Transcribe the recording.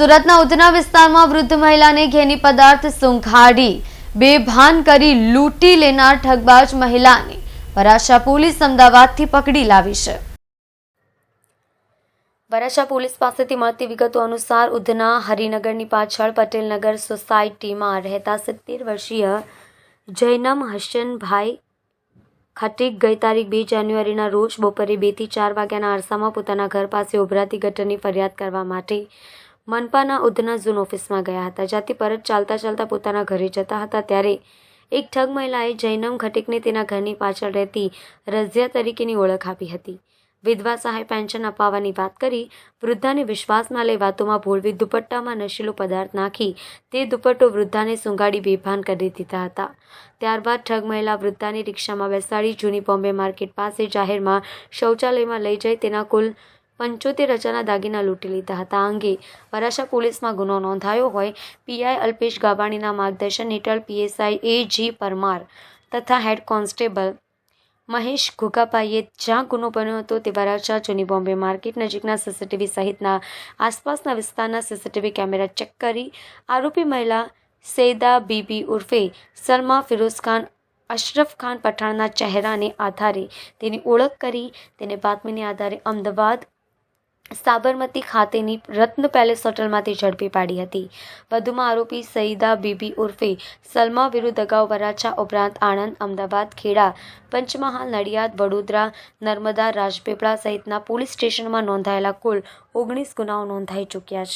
સુરતના ઉધના વિસ્તારમાં વૃદ્ધ મહિલાને ઘેની પદાર્થ સૂંઘાડી, બેભાન કરી લૂંટી લેનાર ઠગબાજ મહિલાને વરાછા પોલીસ અમદાવાદથી પકડી લાવી છે. વરાછા પોલીસ પાસેથી મળતી વિગતો અનુસાર ઉધના હરિનગરની પાછળ પટેલનગર સોસાયટીમાં રહેતા સિત્તેર વર્ષીય જૈનમ હસનભાઈ ખટીક ગઈ તારીખ બે જાન્યુઆરીના રોજ બપોરે બેથી ચાર વાગ્યાના અરસામાં પોતાના ઘર પાસે ઉભરાતી ગટરની ફરિયાદ કરવા માટે મનપાના ઉધના ઝોન ઓફિસમાં ગયા હતા, જ્યાંથી પરત ચાલતા ચાલતા પોતાના ઘરે જતા હતા. ત્યારે એક ઠગ મહિલાએ જૈનમ ઘટિકને તેના ઘરની પાછળ રહેતી રઝિયા તરીકેની ઓળખ આપી હતી. વિધવા સહાય પેન્શન અપાવવાની વાત કરી, વૃદ્ધાને વિશ્વાસમાં લઈ વાતોમાં ભોળવી દુપટ્ટામાં નશીલો પદાર્થ નાખી તે દુપટ્ટો વૃદ્ધાને સુંગાડી બેભાન કરી દીધા હતા. ત્યારબાદ ઠગ મહિલા વૃદ્ધાને રિક્ષામાં બેસાડી જૂની બોમ્બે માર્કેટ પાસે જાહેરમાં શૌચાલયમાં લઈ જઈ તેના કુલ પંચોતેર હજારના દાગીના લૂંટી લીધા હતા. અંગે વરાછા પોલીસમાં ગુનો નોંધાયો હોય પીઆઈ અલ્પેશ ગાબાણીના માર્ગદર્શન હેઠળ પીએસઆઈ એ જી પરમાર તથા હેડ કોન્સ્ટેબલ મહેશ ઘુગાભાઈએ જ્યાં ગુનો બન્યો હતો તે વરાછા જૂની બોમ્બે માર્કેટ નજીકના સીસીટીવી સહિતના આસપાસના વિસ્તારના સીસીટીવી કેમેરા ચેક કરી આરોપી મહિલા સૈદા બીબી ઉર્ફે સલમા ફિરોઝ ખાન, અશરફ ખાન પઠાણના ચહેરાને આધારે તેની ઓળખ કરી. તેને બાતમીને આધારે અમદાવાદ સાબરમતી ખાતેની રત્ન પેલેસ હોટલમાંથી ઝડપી પાડી હતી. વધુમાં આરોપી સઈદા બીબી ઉર્ફે સલમા વિરુદ્ધ અગાઉ વરાછા ઉપરાંત આણંદ, અમદાવાદ, ખેડા, પંચમહાલ, નડિયાદ, વડોદરા, નર્મદા, રાજપીપળા સહિતના પોલીસ સ્ટેશનમાં નોંધાયેલા કુલ ઓગણીસ ગુનાઓ નોંધાઈ ચૂક્યા છે.